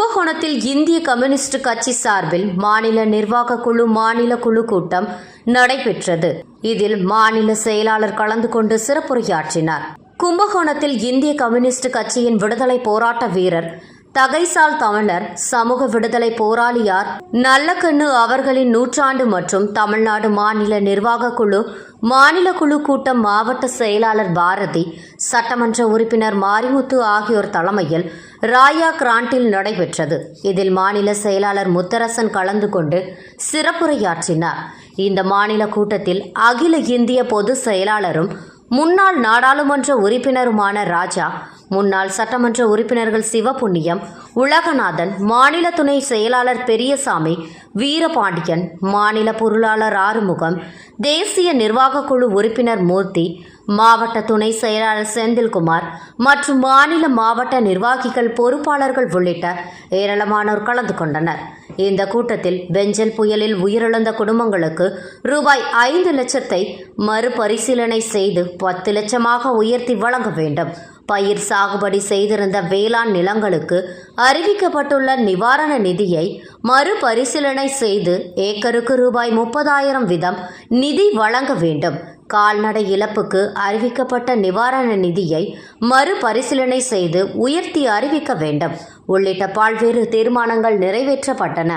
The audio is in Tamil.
கும்பகோணத்தில் இந்திய கம்யூனிஸ்ட் கட்சி சார்பில் மாநில நிர்வாக குழு மாநில குழு கூட்டம் நடைபெற்றது. இதில் மாநில செயலாளர் கலந்து கொண்டு சிறப்புரையாற்றினார். கும்பகோணத்தில் இந்திய கம்யூனிஸ்ட் கட்சியின் விடுதலை போராட்ட வீரர் தகைசால் தமிழர் சமூக விடுதலை போராளியார் நல்லக்கண்ணு அவர்களின் நூற்றாண்டு மற்றும் தமிழ்நாடு மாநில நிர்வாக குழு மாநில குழு கூட்டம் மாவட்ட செயலாளர் பாரதி சட்டமன்ற உறுப்பினர் மாரிமுத்து ஆகியோர் தலைமையில் ராயா கிராண்டில் நடைபெற்றது. இதில் மாநில செயலாளர் முத்தரசன் கலந்து கொண்டு சிறப்புரையாற்றினார். இந்த மாநில கூட்டத்தில் அகில இந்திய பொது செயலாளரும் முன்னாள் நாடாளுமன்ற உறுப்பினருமான ராஜா முன்னாள் சட்டமன்ற உறுப்பினர்கள் சிவபுண்ணியம் உலகநாதன் மாநில துணை செயலாளர் பெரியசாமி வீரபாண்டியன் மாநில பொருளாளர் ஆறுமுகம் தேசிய நிர்வாக குழு உறுப்பினர் மூர்த்தி மாவட்ட துணை செயலாளர் செந்தில்குமார் மற்றும் மாநில மாவட்ட நிர்வாகிகள் பொறுப்பாளர்கள் உள்ளிட்ட ஏராளமானோர் கலந்து கொண்டனர். இந்த கூட்டத்தில் பெஞ்சல் புயலில் உயிரிழந்த குடும்பங்களுக்கு ரூபாய் ஐந்து லட்சத்தை மறுபரிசீலனை செய்து பத்து லட்சமாக உயர்த்தி வழங்க வேண்டும். பயிர் சாகுபடி செய்திருந்த வேளாண் நிலங்களுக்கு அறிவிக்கப்பட்டுள்ள நிவாரண நிதியை மறுபரிசீலனை செய்து ஏக்கருக்கு ரூபாய் முப்பதாயிரம் வீதம் நிதி வழங்க வேண்டும். கால்நடை இழப்புக்கு அறிவிக்கப்பட்ட நிவாரண நிதியை மறுபரிசீலனை செய்து உயர்த்தி அறிவிக்க வேண்டும். உள்ளிட்ட பல்வேறு தீர்மானங்கள் நிறைவேற்றப்பட்டன.